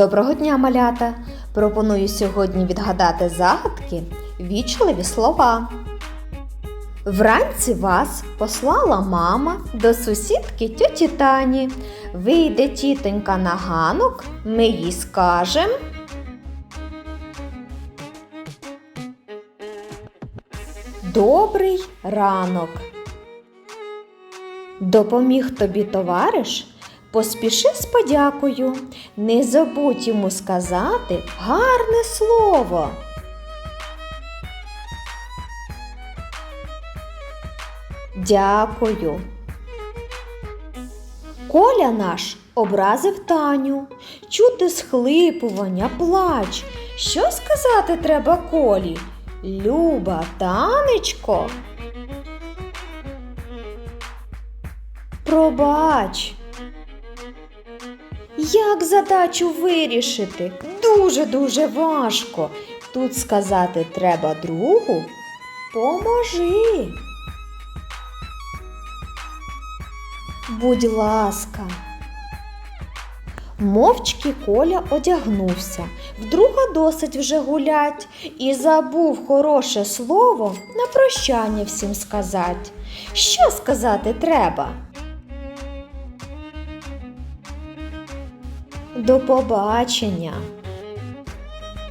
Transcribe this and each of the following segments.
Доброго дня, малята! Пропоную сьогодні відгадати загадки вічливі слова. Вранці вас послала мама до сусідки тьоті Тані. Вийде тітонька на ганок, ми їй скажем. Добрий ранок. Допоміг тобі товариш? Поспіши з подякою. Не забудь йому сказати гарне слово. Дякую. Коля наш образив Таню. Чути схлипування, плач. Що сказати треба Колі? Люба, танечко. Пробач. Як задачу вирішити? Дуже-дуже важко. Тут сказати треба другу. Поможи. Будь ласка. Мовчки Коля одягнувся, вдруга досить вже гулять, і забув хороше слово на прощання всім сказать. Що сказати треба? До побачення.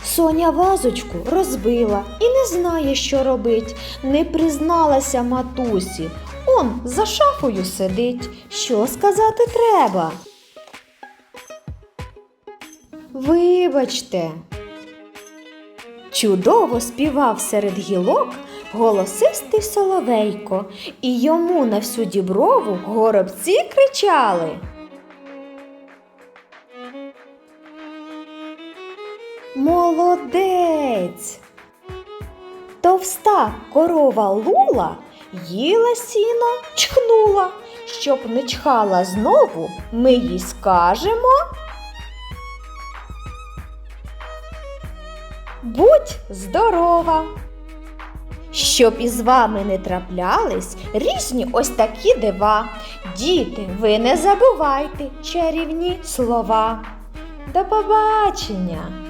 Соня вазочку розбила і не знає, що робить. Не призналася матусі. Он за шафою сидить. Що сказати треба? Вибачте. Чудово співав серед гілок голосистий соловейко, і йому на всю діброву горобці кричали. Молодець. Товста корова лула їла сіно, чхнула. Щоб не чхала знову, ми їй скажемо. Будь здорова! Щоб із вами не траплялись різні ось такі дива. Діти, ви не забувайте чарівні слова. До побачення!